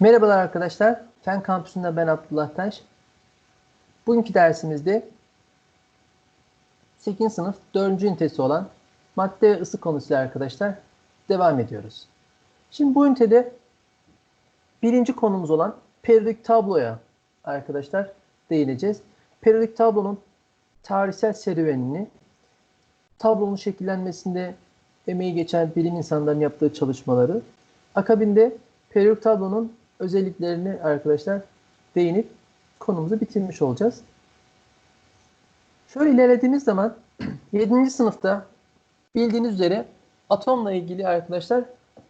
Merhabalar arkadaşlar. Fen Kampüsü'nde ben Abdullah Taş. Bugünkü dersimizde 8. sınıf 4. ünitesi olan madde ve ısı konusuyla arkadaşlar devam ediyoruz. Şimdi bu ünitede birinci konumuz olan periyodik tabloya arkadaşlar değineceğiz. Periyodik tablonun tarihsel serüvenini, tablonun şekillenmesinde emeği geçen bilim insanlarının yaptığı çalışmaları, akabinde periyodik tablonun özelliklerini arkadaşlar değinip konumuzu bitirmiş olacağız. Şöyle ilerlediğimiz zaman 7. sınıfta bildiğiniz üzere atomla ilgili arkadaşlar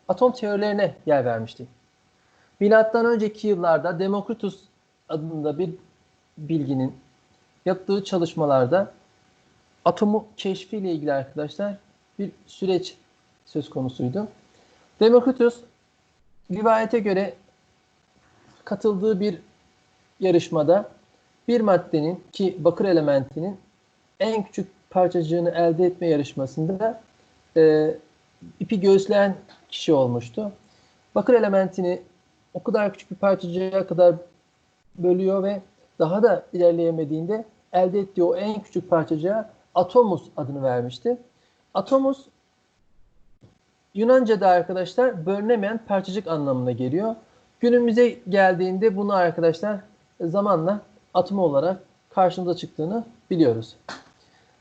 atom teorilerine yer vermiştik. Milattan önceki yıllarda Demokritus adında bir bilginin yaptığı çalışmalarda atomu keşfiyle ilgili arkadaşlar bir süreç söz konusuydu. Demokritus rivayete göre katıldığı bir yarışmada bir maddenin ki bakır elementinin en küçük parçacığını elde etme yarışmasında e, ipi göğüsleyen kişi olmuştu. Bakır elementini o kadar küçük bir parçacığa kadar bölüyor ve daha da ilerleyemediğinde elde ettiği o en küçük parçacığa atomus adını vermişti. Atomus Yunanca'da arkadaşlar bölünemeyen parçacık anlamına geliyor. Günümüze geldiğinde bunu arkadaşlar zamanla atom olarak karşımıza çıktığını biliyoruz.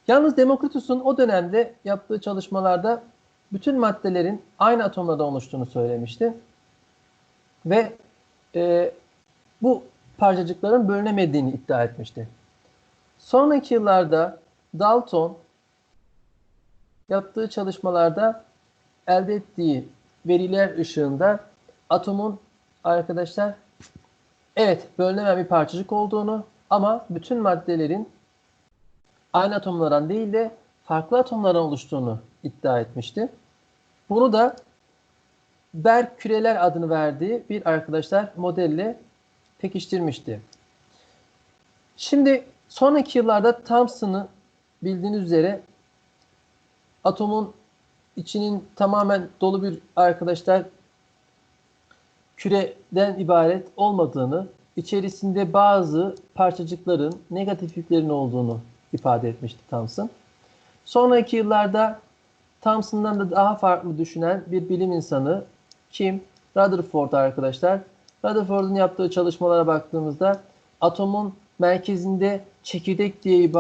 Yalnız Demokritus'un o dönemde yaptığı çalışmalarda bütün maddelerin aynı atomlardan oluştuğunu söylemişti. Ve e, bu parçacıkların bölünemediğini iddia etmişti. Sonraki yıllarda Dalton yaptığı çalışmalarda elde ettiği veriler ışığında atomun arkadaşlar evet bölünemeyen bir parçacık olduğunu ama bütün maddelerin aynı atomlardan değil de farklı atomlardan oluştuğunu iddia etmişti. Bunu da Berg küreler adını verdiği bir arkadaşlar modelle pekiştirmişti. Şimdi sonraki yıllarda Thomson'ı bildiğiniz üzere atomun içinin tamamen dolu bir arkadaşlar küreden ibaret olmadığını, içerisinde bazı parçacıkların negatif olduğunu ifade etmişti Thomson. Sonraki yıllarda Thomson'dan da daha farklı düşünen bir bilim insanı kim? Rutherford arkadaşlar. Rutherford'un yaptığı çalışmalara baktığımızda atomun merkezinde çekirdek diye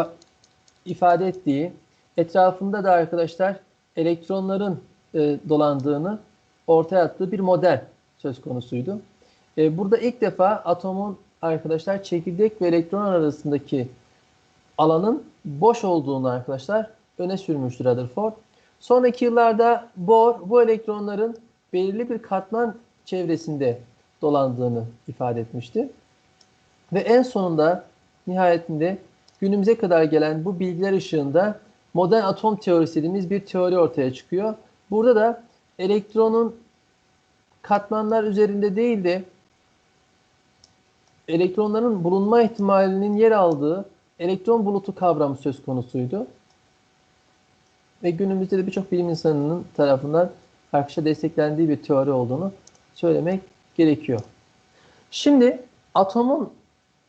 ifade ettiği, etrafında da arkadaşlar elektronların e, dolandığını ortaya attığı bir model söz konusuydu. E, burada ilk defa atomun arkadaşlar çekirdek ve elektron arasındaki alanın boş olduğunu arkadaşlar öne sürmüştür Rutherford. Sonraki yıllarda Bohr bu elektronların belirli bir katman çevresinde dolandığını ifade etmişti. Ve en sonunda nihayetinde günümüze kadar gelen bu bilgiler ışığında modern atom teorisi dediğimiz bir teori ortaya çıkıyor. Burada da elektronun katmanlar üzerinde değil de elektronların bulunma ihtimalinin yer aldığı elektron bulutu kavramı söz konusuydu. Ve günümüzde de birçok bilim insanının tarafından arkadaşa desteklendiği bir teori olduğunu söylemek gerekiyor. Şimdi atomun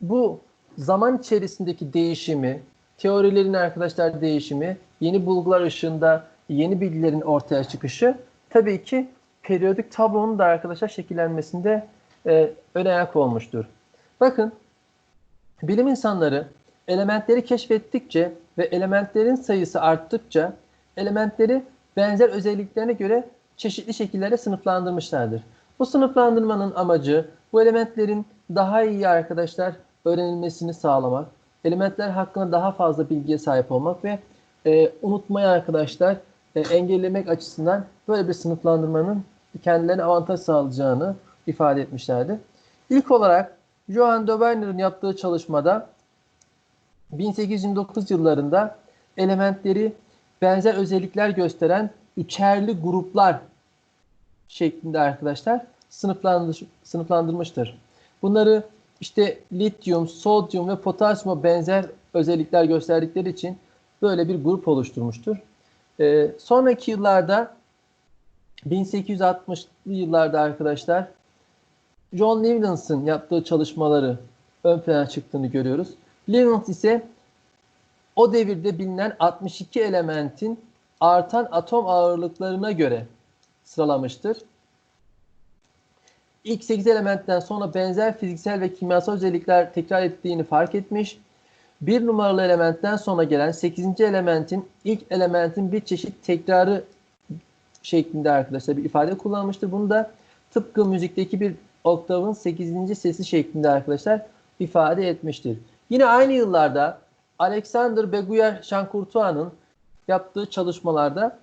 bu zaman içerisindeki değişimi, teorilerin arkadaşlar değişimi, yeni bulgular ışığında yeni bilgilerin ortaya çıkışı tabii ki periyodik tablonun da arkadaşlar şekillenmesinde e, öne ayak olmuştur. Bakın bilim insanları elementleri keşfettikçe ve elementlerin sayısı arttıkça elementleri benzer özelliklerine göre çeşitli şekillerde sınıflandırmışlardır. Bu sınıflandırmanın amacı bu elementlerin daha iyi arkadaşlar öğrenilmesini sağlamak, elementler hakkında daha fazla bilgiye sahip olmak ve e, unutmayı arkadaşlar e, engellemek açısından böyle bir sınıflandırmanın kendilerine avantaj sağlayacağını ifade etmişlerdi. İlk olarak Johann Doberner'ın yaptığı çalışmada 1829 yıllarında elementleri benzer özellikler gösteren üçerli gruplar şeklinde arkadaşlar sınıflandır, sınıflandırmıştır. Bunları işte lityum, sodyum ve potasyuma benzer özellikler gösterdikleri için böyle bir grup oluşturmuştur. Ee, sonraki yıllarda 1860'lı yıllarda arkadaşlar John Lewis'in yaptığı çalışmaları ön plana çıktığını görüyoruz. Lewis ise o devirde bilinen 62 elementin artan atom ağırlıklarına göre sıralamıştır. İlk 8 elementten sonra benzer fiziksel ve kimyasal özellikler tekrar ettiğini fark etmiş. Bir numaralı elementten sonra gelen 8. elementin ilk elementin bir çeşit tekrarı şeklinde arkadaşlar bir ifade kullanmıştır. Bunu da tıpkı müzikteki bir oktavın 8. sesi şeklinde arkadaşlar ifade etmiştir. Yine aynı yıllarda Alexander Beguyer Şankurtua'nın yaptığı çalışmalarda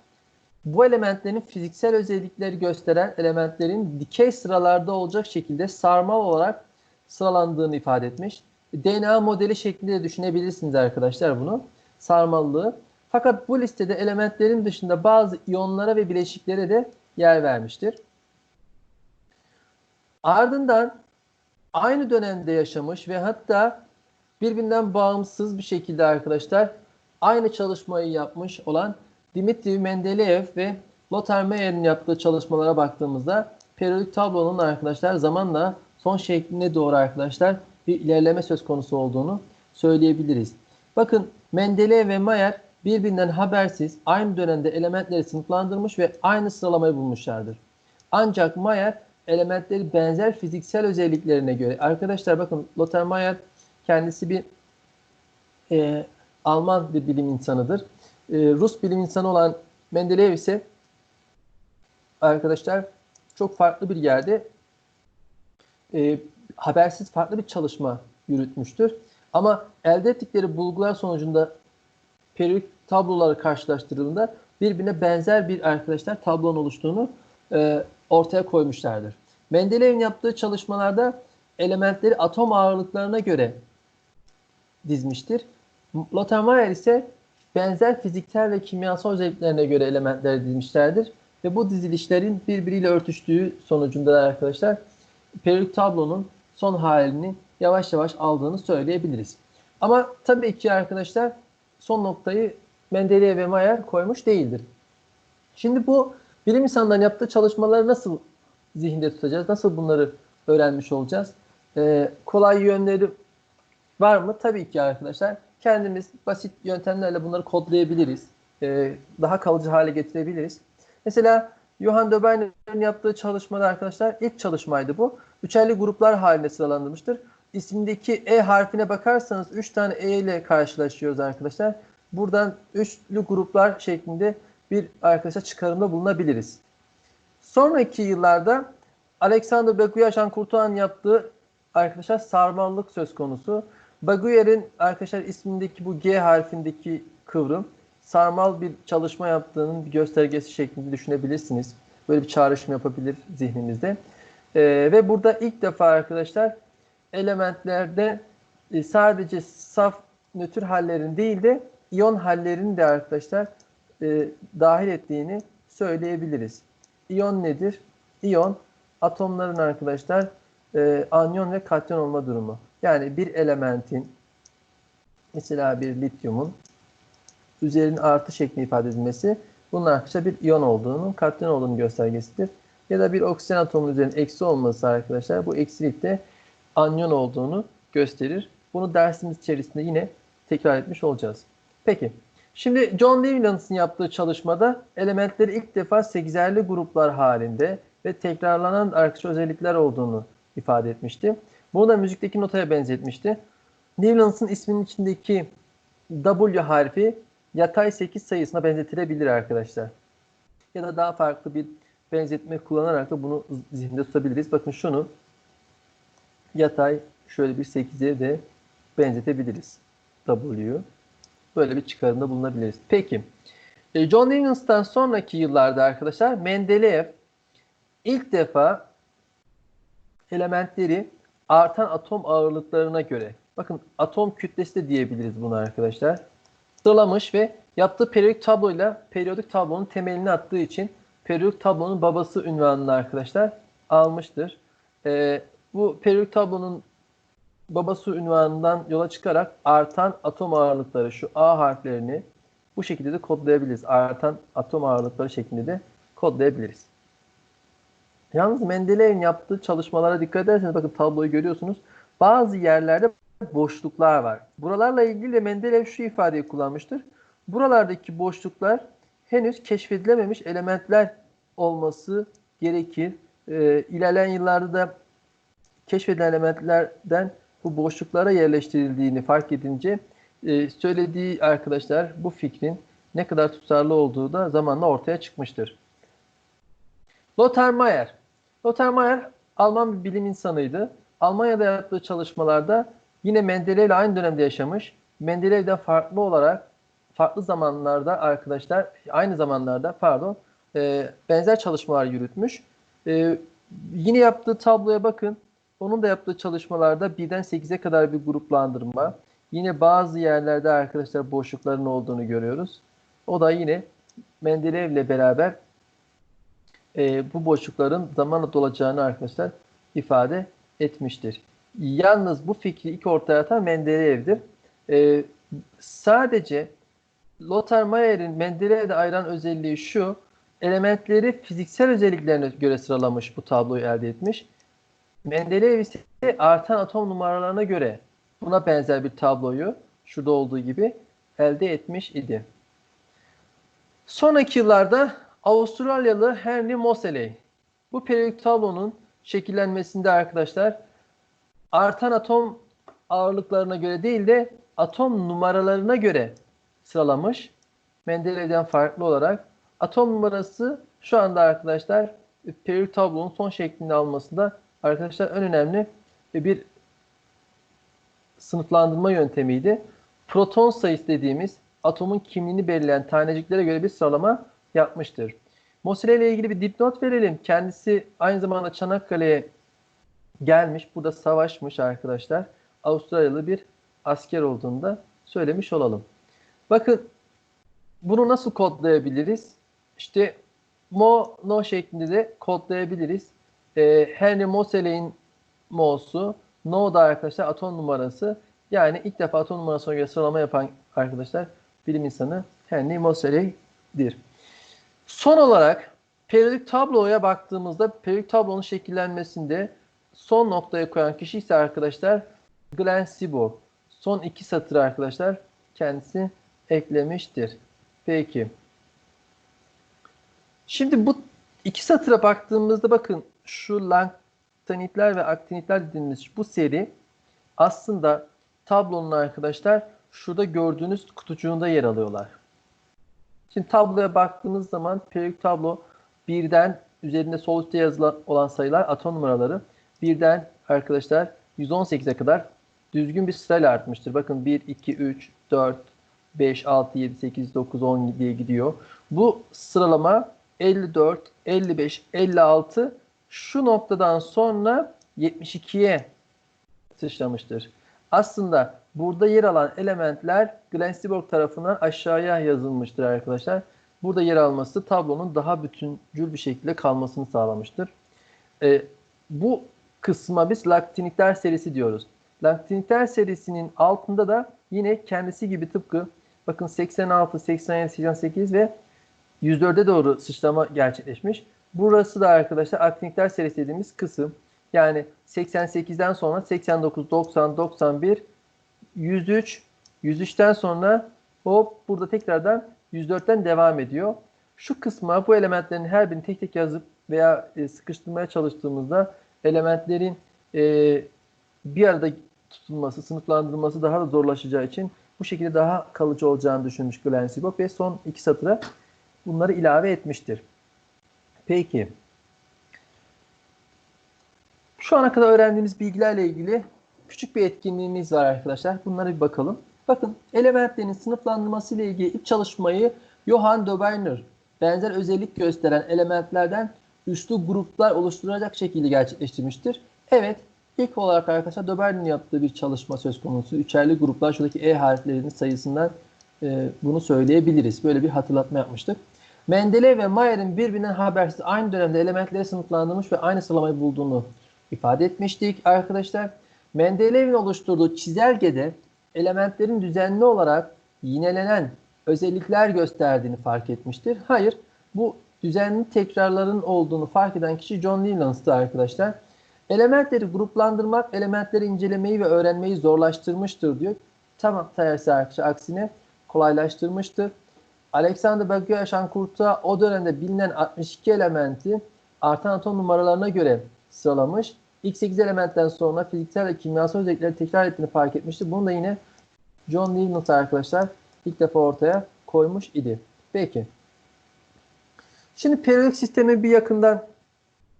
bu elementlerin fiziksel özellikleri gösteren elementlerin dikey sıralarda olacak şekilde sarmal olarak sıralandığını ifade etmiş. DNA modeli şeklinde de düşünebilirsiniz arkadaşlar bunu. Sarmallığı. Fakat bu listede elementlerin dışında bazı iyonlara ve bileşiklere de yer vermiştir. Ardından aynı dönemde yaşamış ve hatta birbirinden bağımsız bir şekilde arkadaşlar aynı çalışmayı yapmış olan Dimitri Mendeleev ve Lothar Mayer'in yaptığı çalışmalara baktığımızda periyodik tablonun arkadaşlar zamanla son şekline doğru arkadaşlar bir ilerleme söz konusu olduğunu söyleyebiliriz. Bakın Mendeleev ve Mayer birbirinden habersiz aynı dönemde elementleri sınıflandırmış ve aynı sıralamayı bulmuşlardır. Ancak Mayer elementleri benzer fiziksel özelliklerine göre arkadaşlar bakın Lothar Mayer kendisi bir e, Alman bir bilim insanıdır. E, Rus bilim insanı olan Mendeleev ise arkadaşlar çok farklı bir yerde e, habersiz farklı bir çalışma yürütmüştür. Ama elde ettikleri bulgular sonucunda periyodik tabloları karşılaştırıldığında birbirine benzer bir arkadaşlar tablonun oluştuğunu e, ortaya koymuşlardır. Mendeleev'in yaptığı çalışmalarda elementleri atom ağırlıklarına göre dizmiştir. Mayer ise benzer fiziksel ve kimyasal özelliklerine göre elementleri dizmişlerdir. Ve bu dizilişlerin birbiriyle örtüştüğü sonucunda arkadaşlar periyodik tablonun son halini yavaş yavaş aldığını söyleyebiliriz. Ama tabii ki arkadaşlar son noktayı Mendeleev ve Mayer koymuş değildir. Şimdi bu bilim insanlarının yaptığı çalışmaları nasıl zihinde tutacağız? Nasıl bunları öğrenmiş olacağız? Ee, kolay yönleri var mı? Tabii ki arkadaşlar. Kendimiz basit yöntemlerle bunları kodlayabiliriz. Ee, daha kalıcı hale getirebiliriz. Mesela Johann Döberner'in yaptığı çalışmada arkadaşlar ilk çalışmaydı bu. Üçerli gruplar halinde sıralandırmıştır. İsimdeki E harfine bakarsanız 3 tane E ile karşılaşıyoruz arkadaşlar. Buradan üçlü gruplar şeklinde bir arkadaşlar çıkarımda bulunabiliriz. Sonraki yıllarda Alexander Beguyer Kurtuğan yaptığı arkadaşlar sarmallık söz konusu. Baguyer'in arkadaşlar ismindeki bu G harfindeki kıvrım sarmal bir çalışma yaptığının bir göstergesi şeklinde düşünebilirsiniz. Böyle bir çağrışım yapabilir zihninizde. Ee, ve burada ilk defa arkadaşlar elementlerde e, sadece saf nötr hallerin değil de iyon hallerini de arkadaşlar e, dahil ettiğini söyleyebiliriz. İyon nedir? İyon atomların arkadaşlar e, anyon ve katyon olma durumu. Yani bir elementin mesela bir lityumun üzerinin artı şeklinde ifade edilmesi bunun arkadaşlar bir iyon olduğunu, katyon olduğunu göstergesidir. Ya da bir oksijen atomunun üzerinin eksi olması arkadaşlar bu eksilikte anyon olduğunu gösterir. Bunu dersimiz içerisinde yine tekrar etmiş olacağız. Peki. Şimdi John Lewis'in yaptığı çalışmada elementleri ilk defa 8'erli gruplar halinde ve tekrarlanan arkadaşlar özellikler olduğunu ifade etmişti. Bunu da müzikteki notaya benzetmişti. Newlands'ın isminin içindeki W harfi yatay 8 sayısına benzetilebilir arkadaşlar. Ya da daha farklı bir benzetme kullanarak da bunu zihinde tutabiliriz. Bakın şunu yatay şöyle bir 8'e de benzetebiliriz. W. Böyle bir çıkarımda bulunabiliriz. Peki. E, John Lewis'tan sonraki yıllarda arkadaşlar Mendeleev ilk defa elementleri artan atom ağırlıklarına göre bakın atom kütlesi de diyebiliriz bunu arkadaşlar. Sıralamış ve yaptığı periyodik tabloyla periyodik tablonun temelini attığı için periyodik tablonun babası ünvanını arkadaşlar almıştır. Ee, bu periyodik tablonun babası ünvanından yola çıkarak artan atom ağırlıkları şu A harflerini bu şekilde de kodlayabiliriz. Artan atom ağırlıkları şeklinde de kodlayabiliriz. Yalnız Mendeleyev'in yaptığı çalışmalara dikkat ederseniz bakın tabloyu görüyorsunuz. Bazı yerlerde boşluklar var. Buralarla ilgili de Mendeleev şu ifadeyi kullanmıştır. Buralardaki boşluklar henüz keşfedilememiş elementler olması gerekir. Ee, ilerleyen yıllarda da keşfedilen elementlerden bu boşluklara yerleştirildiğini fark edince e, söylediği arkadaşlar bu fikrin ne kadar tutarlı olduğu da zamanla ortaya çıkmıştır. Lothar Mayer. Lothar Mayer Alman bir bilim insanıydı. Almanya'da yaptığı çalışmalarda yine Mendeleev ile aynı dönemde yaşamış. Mendelev'den farklı olarak farklı zamanlarda arkadaşlar aynı zamanlarda pardon e, benzer çalışmalar yürütmüş. E, yine yaptığı tabloya bakın. Onun da yaptığı çalışmalarda birden 8'e kadar bir gruplandırma. Yine bazı yerlerde arkadaşlar boşlukların olduğunu görüyoruz. O da yine Mendeleev ile beraber e, bu boşlukların zamanla dolacağını arkadaşlar ifade etmiştir. Yalnız bu fikri ilk ortaya atan Mendeleyev'dir. E, sadece Lothar Mayer'in Mendeleyev'de ayıran özelliği şu, elementleri fiziksel özelliklerine göre sıralamış bu tabloyu elde etmiş. Mendeleev ise artan atom numaralarına göre buna benzer bir tabloyu şurada olduğu gibi elde etmiş idi. Sonraki yıllarda Avustralyalı Henry Moseley bu periyodik tablonun şekillenmesinde arkadaşlar artan atom ağırlıklarına göre değil de atom numaralarına göre sıralamış. Mendeleyev'den farklı olarak atom numarası şu anda arkadaşlar periyodik tablonun son şeklini almasında arkadaşlar en önemli bir sınıflandırma yöntemiydi. Proton sayısı dediğimiz atomun kimliğini belirleyen taneciklere göre bir sıralama yapmıştır. Moseley ile ilgili bir dipnot verelim. Kendisi aynı zamanda Çanakkale'ye gelmiş. Burada savaşmış arkadaşlar. Avustralyalı bir asker olduğunu da söylemiş olalım. Bakın bunu nasıl kodlayabiliriz? İşte Mo, No şeklinde de kodlayabiliriz. Ee, Henry Moseley'in Mo'su, No da arkadaşlar atom numarası. Yani ilk defa atom numarasına göre sıralama yapan arkadaşlar bilim insanı Henry Moseley'dir. Son olarak periyodik tabloya baktığımızda periyodik tablonun şekillenmesinde son noktaya koyan kişi ise arkadaşlar Glenn Seaborg. Son iki satır arkadaşlar kendisi eklemiştir. Peki. Şimdi bu iki satıra baktığımızda bakın şu langtanitler ve aktinitler dediğimiz bu seri aslında tablonun arkadaşlar şurada gördüğünüz kutucuğunda yer alıyorlar. Şimdi tabloya baktığınız zaman periyodik tablo birden üzerinde sol üstte yazılan olan sayılar atom numaraları birden arkadaşlar 118'e kadar düzgün bir sırayla artmıştır. Bakın 1, 2, 3, 4, 5, 6, 7, 8, 9, 10 diye gidiyor. Bu sıralama 54, 55, 56 şu noktadan sonra 72'ye sıçramıştır. Aslında burada yer alan elementler Glenn tarafından aşağıya yazılmıştır arkadaşlar. Burada yer alması tablonun daha bütüncül bir şekilde kalmasını sağlamıştır. E, bu kısma biz laktinitler serisi diyoruz. Laktinitler serisinin altında da yine kendisi gibi tıpkı bakın 86, 87, 88 ve 104'e doğru sıçrama gerçekleşmiş. Burası da arkadaşlar aktinitler serisi dediğimiz kısım. Yani 88'den sonra 89, 90, 91, 103, 103'ten sonra hop burada tekrardan 104'ten devam ediyor. Şu kısma bu elementlerin her birini tek tek yazıp veya e, sıkıştırmaya çalıştığımızda elementlerin e, bir arada tutulması, sınıflandırılması daha da zorlaşacağı için bu şekilde daha kalıcı olacağını düşünmüş Glenn Seaborg ve son iki satıra bunları ilave etmiştir. Peki. Şu ana kadar öğrendiğimiz bilgilerle ilgili küçük bir etkinliğimiz var arkadaşlar. Bunlara bir bakalım. Bakın elementlerin sınıflandırması ile ilgili ilk çalışmayı Johann Doberner benzer özellik gösteren elementlerden üçlü gruplar oluşturacak şekilde gerçekleştirmiştir. Evet, ilk olarak arkadaşlar Doberner'in yaptığı bir çalışma söz konusu. Üçerli gruplar şuradaki E harflerinin sayısından e, bunu söyleyebiliriz. Böyle bir hatırlatma yapmıştık. Mendeleev ve Mayer'in birbirinden habersiz aynı dönemde elementleri sınıflandırmış ve aynı sıralamayı bulduğunu ifade etmiştik arkadaşlar. Mendeleev'in oluşturduğu çizelgede elementlerin düzenli olarak yinelenen özellikler gösterdiğini fark etmiştir. Hayır, bu düzenli tekrarların olduğunu fark eden kişi John Leland'tı arkadaşlar. Elementleri gruplandırmak, elementleri incelemeyi ve öğrenmeyi zorlaştırmıştır diyor. Tamam tersi arkadaşlar aksine kolaylaştırmıştır. Alexander Baguia-Şankurt'a o dönemde bilinen 62 elementi artan atom numaralarına göre sıralamış. İlk 8 elementten sonra fiziksel ve kimyasal özellikleri tekrar ettiğini fark etmişti. Bunu da yine John Leibniz arkadaşlar ilk defa ortaya koymuş idi. Peki. Şimdi periyodik sistemi bir yakından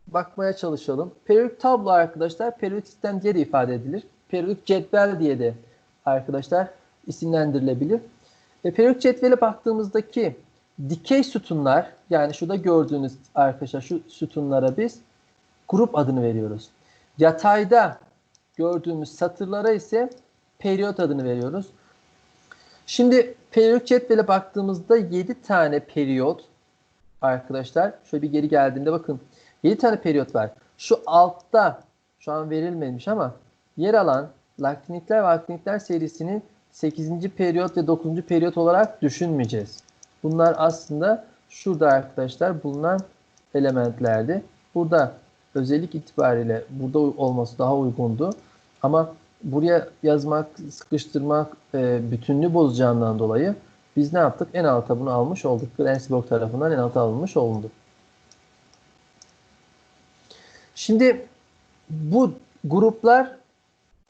bakmaya çalışalım. Periyodik tablo arkadaşlar periyodik sistem diye de ifade edilir. Periyodik cetvel diye de arkadaşlar isimlendirilebilir. E, periyodik cetvele baktığımızdaki dikey sütunlar yani şurada gördüğünüz arkadaşlar şu sütunlara biz grup adını veriyoruz. Yatayda gördüğümüz satırlara ise periyot adını veriyoruz. Şimdi periyodik cetvele baktığımızda 7 tane periyot arkadaşlar. Şöyle bir geri geldiğimde bakın 7 tane periyot var. Şu altta şu an verilmemiş ama yer alan laktinitler ve aktinitler serisinin 8. periyot ve 9. periyot olarak düşünmeyeceğiz. Bunlar aslında şurada arkadaşlar bulunan elementlerdi. Burada özellik itibariyle burada olması daha uygundu. Ama buraya yazmak, sıkıştırmak e, bütünlüğü bozacağından dolayı biz ne yaptık? En alta bunu almış olduk. Rendsburg tarafından en alta alınmış oldu. Şimdi bu gruplar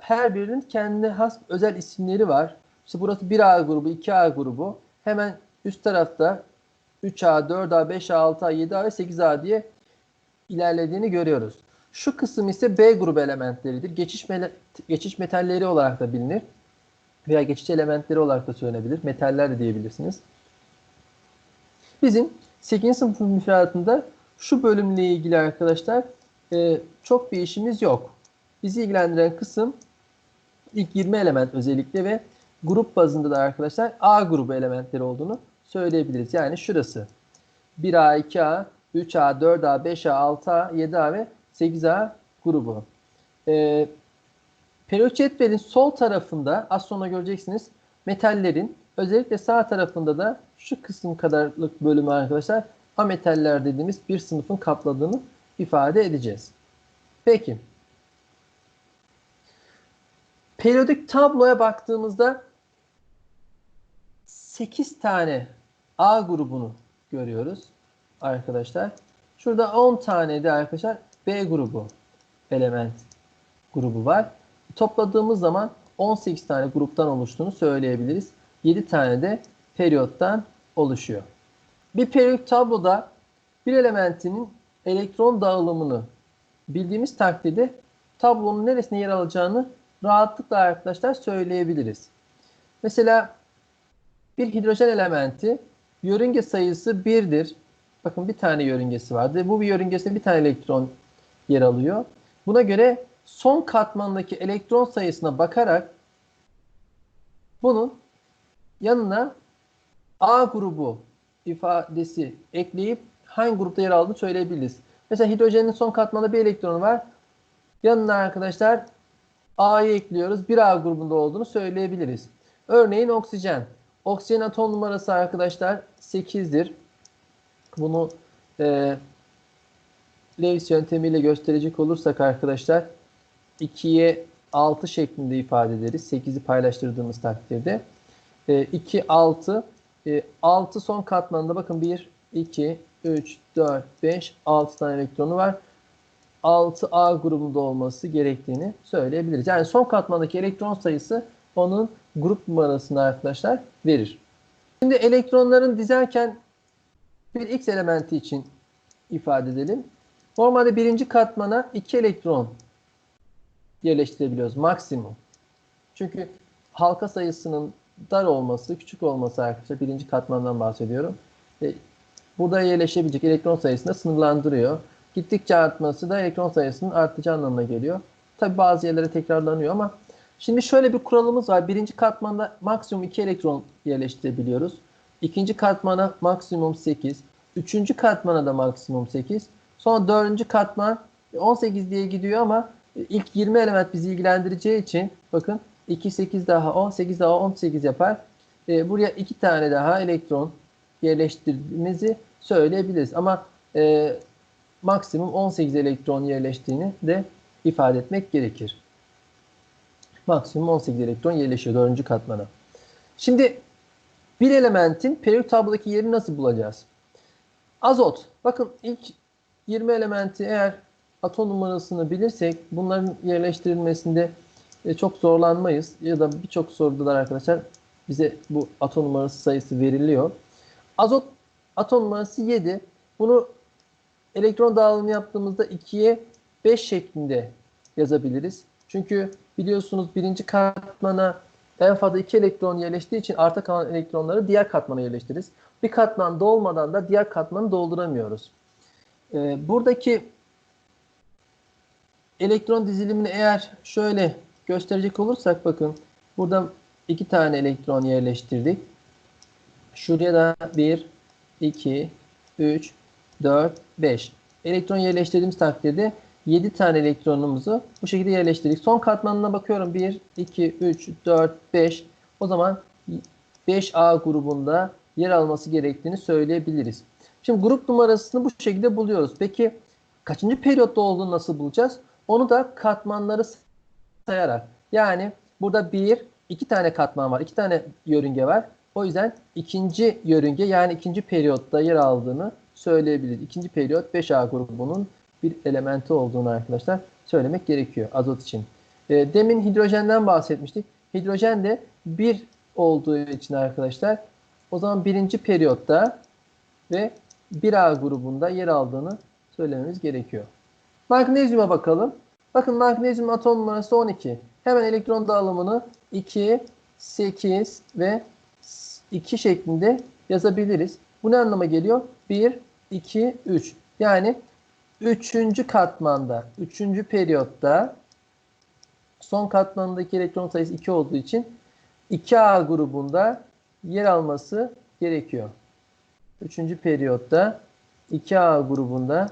her birinin kendine has özel isimleri var. İşte burası 1A grubu, 2A grubu. Hemen üst tarafta 3A, 4A, 5A, 6A, 7A ve 8A diye ilerlediğini görüyoruz. Şu kısım ise B grubu elementleridir. Geçiş, geçiş metalleri olarak da bilinir. Veya geçiş elementleri olarak da söylenebilir. Metaller de diyebilirsiniz. Bizim 8. sınıfın müfredatında şu bölümle ilgili arkadaşlar e, çok bir işimiz yok. Bizi ilgilendiren kısım ilk 20 element özellikle ve grup bazında da arkadaşlar A grubu elementleri olduğunu söyleyebiliriz. Yani şurası 1A, 2A, 3A, 4A, 5A, 6A, 7A ve 8A grubu. Ee, periyot sol tarafında az sonra göreceksiniz metallerin özellikle sağ tarafında da şu kısım kadarlık bölümü arkadaşlar ametaller dediğimiz bir sınıfın kapladığını ifade edeceğiz. Peki. Periyodik tabloya baktığımızda 8 tane A grubunu görüyoruz arkadaşlar. Şurada 10 tane de arkadaşlar B grubu element grubu var. Topladığımız zaman 18 tane gruptan oluştuğunu söyleyebiliriz. 7 tane de periyottan oluşuyor. Bir periyodik tabloda bir elementinin elektron dağılımını bildiğimiz takdirde tablonun neresine yer alacağını rahatlıkla arkadaşlar söyleyebiliriz. Mesela bir hidrojen elementi yörünge sayısı 1'dir. Bakın bir tane yörüngesi vardı. Bu bir yörüngesinde bir tane elektron yer alıyor. Buna göre son katmandaki elektron sayısına bakarak bunun yanına A grubu ifadesi ekleyip hangi grupta yer aldığını söyleyebiliriz. Mesela hidrojenin son katmanda bir elektronu var. Yanına arkadaşlar A'yı ekliyoruz. 1A grubunda olduğunu söyleyebiliriz. Örneğin oksijen. Oksijen atom numarası arkadaşlar 8'dir. Bunu e, Lewis yöntemiyle gösterecek olursak arkadaşlar 2'ye 6 şeklinde ifade ederiz. 8'i paylaştırdığımız takdirde. E, 2, 6. E, 6 son katmanda bakın 1, 2, 3, 4, 5, 6 tane elektronu var. 6A grubunda olması gerektiğini söyleyebiliriz. Yani son katmandaki elektron sayısı onun grup numarasını arkadaşlar verir. Şimdi elektronların dizerken bir X elementi için ifade edelim. Normalde birinci katmana 2 elektron yerleştirebiliyoruz maksimum. Çünkü halka sayısının dar olması, küçük olması arkadaşlar birinci katmandan bahsediyorum. Burada yerleşebilecek elektron sayısını sınırlandırıyor. Gittikçe artması da elektron sayısının artacağı anlamına geliyor. Tabi bazı yerlere tekrarlanıyor ama şimdi şöyle bir kuralımız var. Birinci katmanda maksimum 2 elektron yerleştirebiliyoruz. İkinci katmana maksimum 8. Üçüncü katmana da maksimum 8. Sonra dördüncü katman 18 diye gidiyor ama ilk 20 element bizi ilgilendireceği için bakın 2, 8 daha 10, 8 daha 18 yapar. Ee, buraya iki tane daha elektron yerleştirdiğimizi söyleyebiliriz. Ama e, maksimum 18 elektron yerleştiğini de ifade etmek gerekir. Maksimum 18 elektron yerleşiyor 4. katmana. Şimdi bir elementin periyodik tablodaki yerini nasıl bulacağız? Azot. Bakın ilk 20 elementi eğer atom numarasını bilirsek bunların yerleştirilmesinde e, çok zorlanmayız. Ya da birçok soruda da arkadaşlar bize bu atom numarası sayısı veriliyor. Azot atom numarası 7. Bunu elektron dağılımı yaptığımızda 2'ye 5 şeklinde yazabiliriz. Çünkü biliyorsunuz birinci katmana en fazla 2 elektron yerleştiği için arta kalan elektronları diğer katmana yerleştiririz. Bir katman dolmadan da diğer katmanı dolduramıyoruz. Ee, buradaki elektron dizilimini eğer şöyle gösterecek olursak bakın burada iki tane elektron yerleştirdik. Şuraya da 1, 2, 3, 4, 5. Elektron yerleştirdiğimiz takdirde 7 tane elektronumuzu bu şekilde yerleştirdik. Son katmanına bakıyorum. 1, 2, 3, 4, 5. O zaman 5A grubunda yer alması gerektiğini söyleyebiliriz. Şimdi grup numarasını bu şekilde buluyoruz. Peki kaçıncı periyotta olduğunu nasıl bulacağız? Onu da katmanları sayarak. Yani burada 1, 2 tane katman var. 2 tane yörünge var. O yüzden ikinci yörünge yani ikinci periyotta yer aldığını söyleyebiliriz. İkinci periyot 5A grubunun bir elementi olduğunu arkadaşlar söylemek gerekiyor azot için. E, demin hidrojenden bahsetmiştik. Hidrojen de 1 olduğu için arkadaşlar o zaman birinci periyotta ve 1A grubunda yer aldığını söylememiz gerekiyor. Magnezyuma bakalım. Bakın magnezyum atom numarası 12. Hemen elektron dağılımını 2, 8 ve 2 şeklinde yazabiliriz. Bu ne anlama geliyor? 1, 2, 3. Yani 3. katmanda, 3. periyotta son katmandaki elektron sayısı 2 olduğu için 2A grubunda yer alması gerekiyor. 3. periyotta 2A grubunda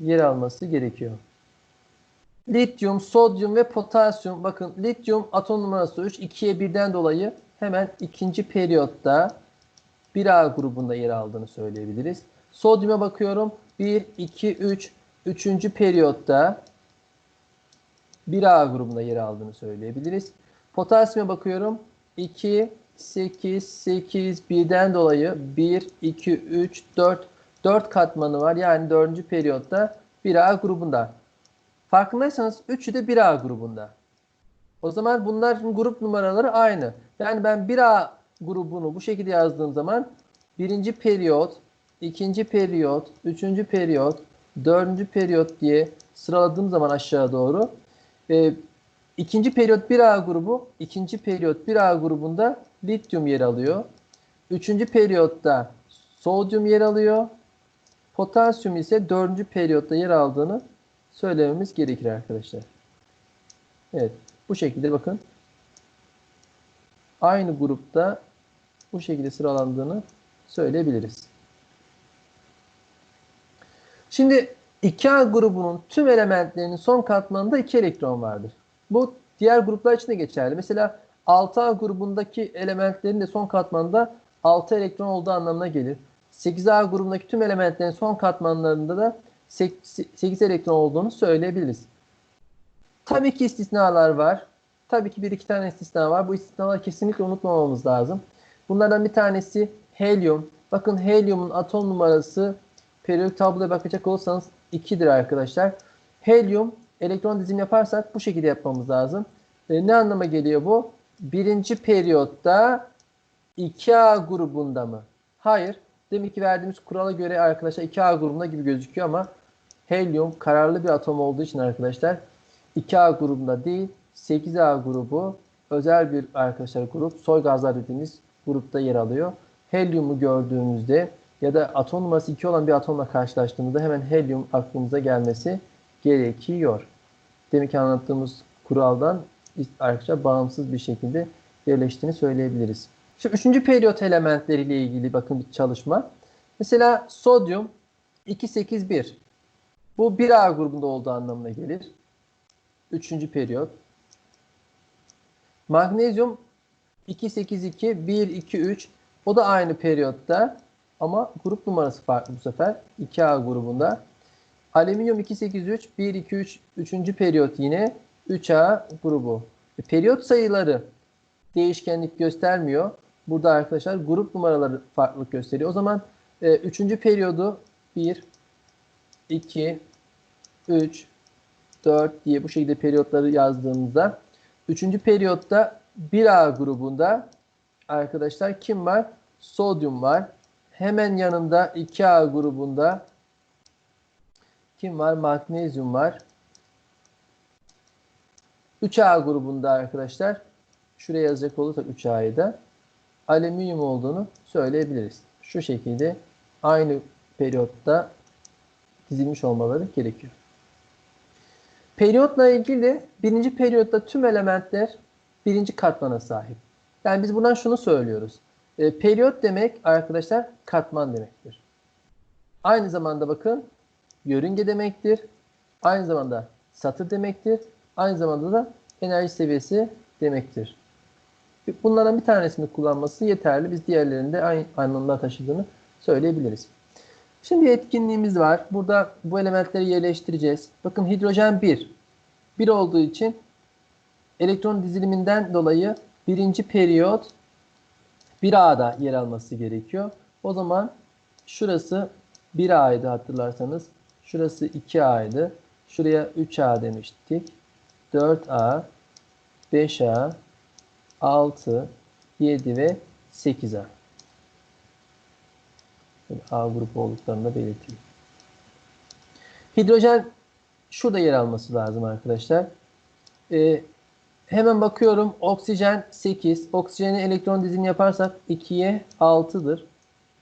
yer alması gerekiyor. Lityum, sodyum ve potasyum. Bakın lityum atom numarası 3. 2'ye birden dolayı hemen ikinci periyotta 1A grubunda yer aldığını söyleyebiliriz. Sodyuma bakıyorum. 1, 2, 3. Üçüncü periyotta 1A grubunda yer aldığını söyleyebiliriz. Potasyuma bakıyorum. 2, 8, 8, birden dolayı 1, 2, 3, 4, 4 katmanı var. Yani 4. periyotta 1A grubunda. Farkındaysanız 3'ü de 1A grubunda. O zaman bunların grup numaraları aynı. Yani ben 1A grubunu bu şekilde yazdığım zaman birinci periyot, ikinci periyot, üçüncü periyot, dördüncü periyot diye sıraladığım zaman aşağı doğru e, ikinci periyot 1A grubu, ikinci periyot 1A grubunda lityum yer alıyor. Üçüncü periyotta sodyum yer alıyor. Potasyum ise dördüncü periyotta yer aldığını söylememiz gerekir arkadaşlar. Evet. Bu şekilde bakın. Aynı grupta bu şekilde sıralandığını söyleyebiliriz. Şimdi 2A grubunun tüm elementlerinin son katmanında 2 elektron vardır. Bu diğer gruplar için de geçerli. Mesela 6A grubundaki elementlerin de son katmanda 6 elektron olduğu anlamına gelir. 8A grubundaki tüm elementlerin son katmanlarında da 8 elektron olduğunu söyleyebiliriz. Tabii ki istisnalar var. Tabii ki bir iki tane istisna var. Bu istisnaları kesinlikle unutmamamız lazım. Bunlardan bir tanesi helyum. Bakın helyumun atom numarası periyodik tabloya bakacak olursanız 2'dir arkadaşlar. Helyum elektron dizim yaparsak bu şekilde yapmamız lazım. E, ne anlama geliyor bu? Birinci periyotta 2A grubunda mı? Hayır. Demek ki verdiğimiz kurala göre arkadaşlar 2A grubunda gibi gözüküyor ama helyum kararlı bir atom olduğu için arkadaşlar 2A grubunda değil 8A grubu özel bir arkadaşlar grup soy gazlar dediğimiz grupta yer alıyor. Helyumu gördüğümüzde ya da atom numarası 2 olan bir atomla karşılaştığımızda hemen helyum aklımıza gelmesi gerekiyor. Demek ki anlattığımız kuraldan arkadaşlar bağımsız bir şekilde yerleştiğini söyleyebiliriz. Şimdi üçüncü periyot elementleriyle ilgili bakın bir çalışma. Mesela sodyum 281. Bu 1A grubunda olduğu anlamına gelir. Üçüncü periyot. Magnezyum 282, 1, 2, 3. O da aynı periyotta. Ama grup numarası farklı bu sefer. 2A grubunda. Alüminyum 283, 1, 2, 3, 3. periyot yine 3A grubu. E, periyot sayıları değişkenlik göstermiyor. Burada arkadaşlar grup numaraları farklılık gösteriyor. O zaman e, 3. periyodu 1, 2, 3, 4 diye bu şekilde periyotları yazdığımızda 3. periyotta 1A grubunda arkadaşlar kim var? Sodyum var. Hemen yanında 2A grubunda kim var? Magnezyum var. 3A grubunda arkadaşlar şuraya yazacak olursak 3A'yı da alüminyum olduğunu söyleyebiliriz. Şu şekilde aynı periyotta dizilmiş olmaları gerekiyor. Periyotla ilgili birinci periyotta tüm elementler birinci katmana sahip. Yani biz buradan şunu söylüyoruz. E, periyot demek arkadaşlar katman demektir. Aynı zamanda bakın yörünge demektir. Aynı zamanda satır demektir. Aynı zamanda da enerji seviyesi demektir. Bunlardan bir tanesini kullanması yeterli. Biz diğerlerinde aynı anlamda taşıdığını söyleyebiliriz. Şimdi etkinliğimiz var. Burada bu elementleri yerleştireceğiz. Bakın hidrojen 1. 1 olduğu için elektron diziliminden dolayı birinci periyot 1A'da yer alması gerekiyor. O zaman şurası 1A'ydı hatırlarsanız. Şurası 2A'ydı. Şuraya 3A demiştik. 4A, 5A, 6, 7 ve 8A. A grubu olduklarını da belirteyim. Hidrojen şurada yer alması lazım arkadaşlar. Ee, hemen bakıyorum. Oksijen 8. Oksijenin elektron dizilimi yaparsak 2'ye 6'dır.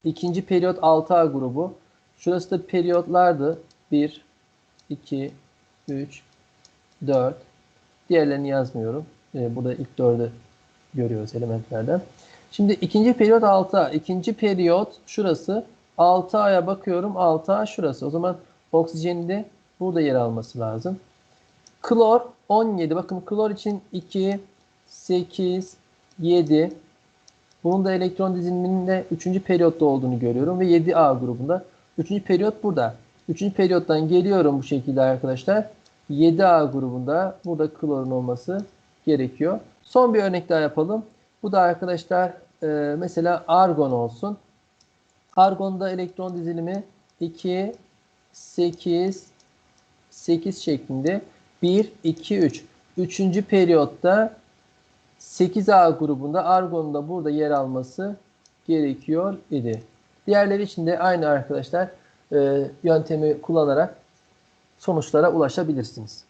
İkinci periyot 6A grubu. Şurası da periyotlardı. 1, 2, 3, 4. Diğerlerini yazmıyorum. Ee, burada ilk 4'ü görüyoruz elementlerden. Şimdi ikinci periyot 6A. İkinci periyot şurası. 6A'ya bakıyorum. 6A şurası. O zaman oksijenin de burada yer alması lazım. Klor 17. Bakın klor için 2, 8, 7. Bunun da elektron diziliminin de 3. periyotta olduğunu görüyorum. Ve 7A grubunda. 3. periyot burada. 3. periyottan geliyorum bu şekilde arkadaşlar. 7A grubunda burada klorun olması gerekiyor. Son bir örnek daha yapalım. Bu da arkadaşlar e, mesela argon olsun. Argonda elektron dizilimi 2, 8, 8 şeklinde 1, 2, 3. Üçüncü periyotta 8A grubunda argonun da burada yer alması gerekiyor idi. Diğerleri için de aynı arkadaşlar e, yöntemi kullanarak sonuçlara ulaşabilirsiniz.